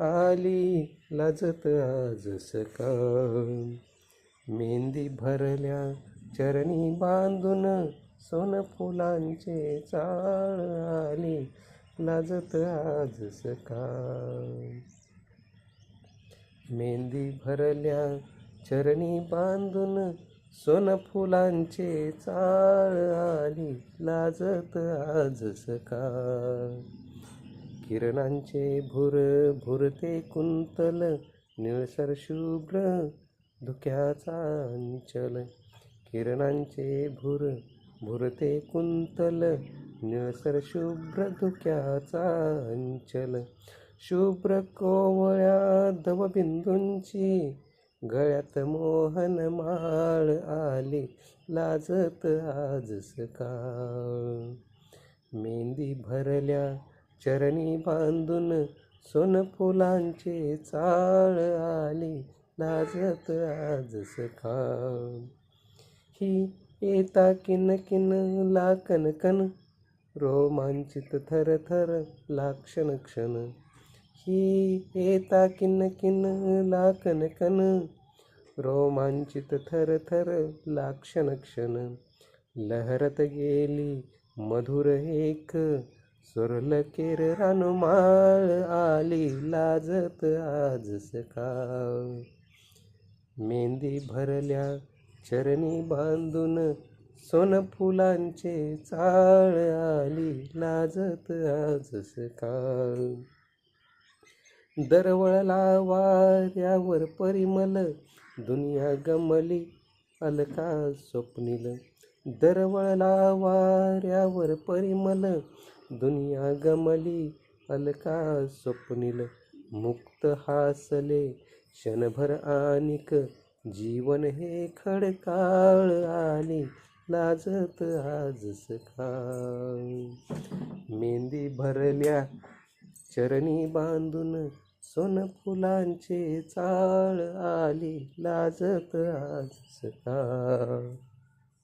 आली लाजत आज सकाळ. मेहंदी भरल्या चरणी बांधून सोन फुलांचे चाळ आली लाजत आज सकाळ. मेहंदी भरल्या चरणी बांधून सोन फुलांचे चाळ आली लाजत आज सकाळ. किरणांचे भुर भुरते कुंतल निळसर शुभ्र धुक्याचा अंचल. किरणांचे भुर भुरते कुंतल निळसर शुभ्र धुक्याचा अंचल. शुभ्र कोवळ्या धवबिंदूंची गळ्यात मोहन माळ आली लाजत आज सकाळ. मेंदी भरल्या चरणी बांधून सोन फुलांचे चाळ आली नाचत आज सकाळ. ही येता किन किन लाकन कन रोमांचित थर थर लाक्षण क्षण. ही येता किन किन लाकन कन रोमांचित थर थर लाक्षण क्षण. लहरत गेली मधुर एक सुरल केर रानुमाळ आली लाजत आज सकाळ. मेंदी भरल्या चरणी बांधून सोन फुलांचे चाळ आली लाजत आज सकाळ. दरवळला वाऱ्यावर परिमल दुनिया गमली अलका स्वप्निल. दरवळला वाऱ्यावर परिमल दुनिया गमली अलका स्वप्निल. मुक्त हासले क्षणभर आनिक जीवन हे खडकाळ आली लाजत आज सकाळ. मेंदी भरल्या चरणी बांधून सोन फुलांचे चाळ आली लाजत आज सकाळ.